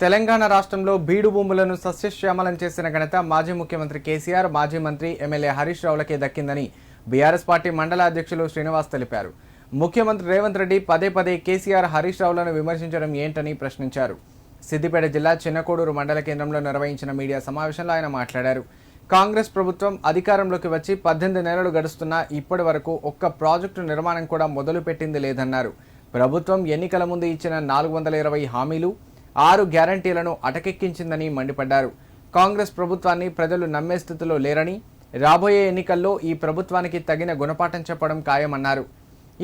తెలంగాణ రాష్ట్రంలో బీడు భూములను సస్యశ్యామలం చేసిన ఘనత మాజీ ముఖ్యమంత్రి కేసీఆర్ మాజీ మంత్రి ఎమ్మెల్యే హరీష్ రావులకే దక్కిందని బీఆర్ఎస్ పార్టీ మండల అధ్యక్షులు శ్రీనివాస్ తెలిపారు. ముఖ్యమంత్రి రేవంత్ రెడ్డి పదే పదే కేసీఆర్ హరీష్ రావులను విమర్శించడం ఏంటని ప్రశ్నించారు. సిద్దిపేట జిల్లా చిన్నకోడూరు మండల కేంద్రంలో నిర్వహించిన మీడియా సమావేశంలో ఆయన మాట్లాడారు. కాంగ్రెస్ ప్రభుత్వం అధికారంలోకి వచ్చి పద్దెనిమిది నెలలు గడుస్తున్నా ఇప్పటి వరకు ఒక్క ప్రాజెక్టు నిర్మాణం కూడా మొదలుపెట్టింది లేదన్నారు. ప్రభుత్వం ఎన్నికల ముందు ఇచ్చిన నాలుగు వందల ఇరవై హామీలు ఆరు గ్యారంటీలను అటకెక్కించిందని మండిపడ్డారు. కాంగ్రెస్ ప్రభుత్వాన్ని ప్రజలు నమ్మే స్థితిలో లేరని రాబోయే ఎన్నికల్లో ఈ ప్రభుత్వానికి తగిన గుణపాఠం చెప్పడం ఖాయమన్నారు.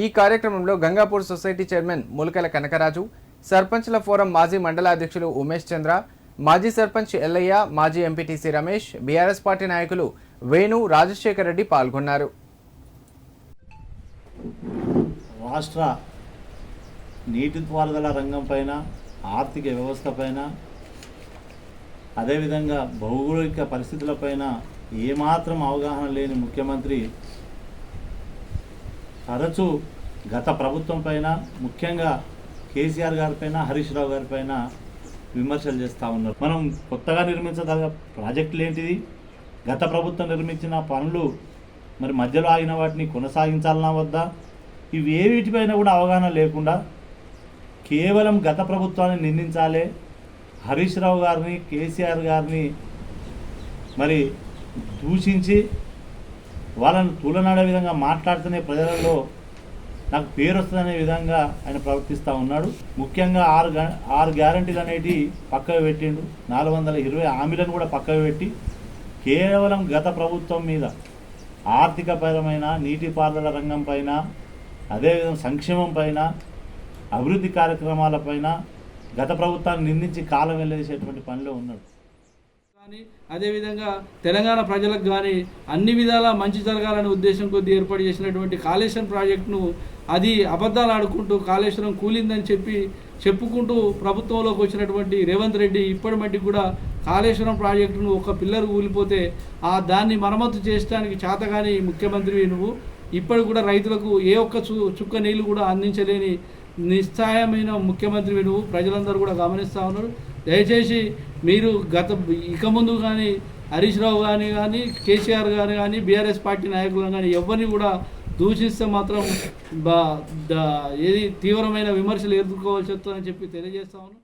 ఈ కార్యక్రమంలో గంగాపూర్ సొసైటీ చైర్మన్ ములకల కనకరాజు సర్పంచ్ల ఫోరం మాజీ మండల అధ్యక్షులు ఉమేష్ చంద్ర మాజీ సర్పంచ్ ఎల్లయ్య మాజీ ఎంపీటీసీ రమేష్ బీఆర్ఎస్ పార్టీ నాయకులు వేణు రాజశేఖర్ రెడ్డి పాల్గొన్నారు. రాష్ట్ర నీటిపారుదల రంగం పైన ఆర్థిక వ్యవస్థ పైన అదేవిధంగా భౌగోళిక పరిస్థితులపైన ఏమాత్రం అవగాహన లేని ముఖ్యమంత్రి తరచూ గత ప్రభుత్వం పైన ముఖ్యంగా కేసీఆర్ గారిపైన హరీష్ రావు గారిపైన విమర్శలు చేస్తూ ఉన్నారు. మనం కొత్తగా నిర్మించదగ్గ ప్రాజెక్టులు ఏంటిది? గత ప్రభుత్వం నిర్మించిన పనులు మరి మధ్యలో ఆగిన వాటిని కొనసాగించాలన్నా వద్దా? ఇవి ఏ వీటిపైన కూడా అవగాహన లేకుండా కేవలం గత ప్రభుత్వాన్ని నిందించాలే. హరీష్ రావు గారిని కేసీఆర్ గారిని మరి దూషించి వాళ్ళను తూలనాడే విధంగా మాట్లాడుతూనే ప్రజలలో నాకు పేరు వస్తుందనే విధంగా ఆయన ప్రవర్తిస్తూ ఉన్నాడు. ముఖ్యంగా ఆరు ఆరు గ్యారంటీలు అనేటివి పక్కకు పెట్టిండు. నాలుగు వందల ఇరవై హామీలను కూడా పక్కకు పెట్టి కేవలం గత ప్రభుత్వం మీద ఆర్థికపరమైన నీటిపారుదల రంగం పైన అదేవిధంగా సంక్షేమం పైన అభివృద్ధి కార్యక్రమాలపైన గత ప్రభుత్వాన్ని నిందించి కాలం వెళ్ళేసేటువంటి పనిలో ఉన్నాడు. కానీ అదేవిధంగా తెలంగాణ ప్రజలకు కానీ అన్ని విధాలా మంచి జరగాలనే ఉద్దేశం కొద్దీ ఏర్పాటు చేసినటువంటి కాళేశ్వరం ప్రాజెక్టును అది అబద్ధాలు ఆడుకుంటూ కాళేశ్వరం కూలిందని చెప్పి చెప్పుకుంటూ ప్రభుత్వంలోకి వచ్చినటువంటి రేవంత్ రెడ్డి ఇప్పటి మట్టికి కూడా కాళేశ్వరం ప్రాజెక్టును ఒక పిల్లర్ కూలిపోతే ఆ దాన్ని మరమ్మతు చేయడానికి చేతగాని ముఖ్యమంత్రివి నువ్వు. ఇప్పటికి కూడా రైతులకు ఏ ఒక్క చు చుక్క నీళ్ళు కూడా అందించలేని నిశ్చాయమైన ముఖ్యమంత్రి వీడు. ప్రజలందరూ కూడా గమనిస్తూ ఉన్నారు. దయచేసి మీరు గత ఇక ముందు కానీ హరీష్ రావు కానీ కానీ కేసీఆర్ గారు కానీ బీఆర్ఎస్ పార్టీ నాయకులను కానీ ఎవరిని కూడా దూషిస్తే మాత్రం ఏది తీవ్రమైన విమర్శలు ఎదుర్కోవాల్సి వస్తుందని చెప్పి తెలియజేస్తా ఉన్నాను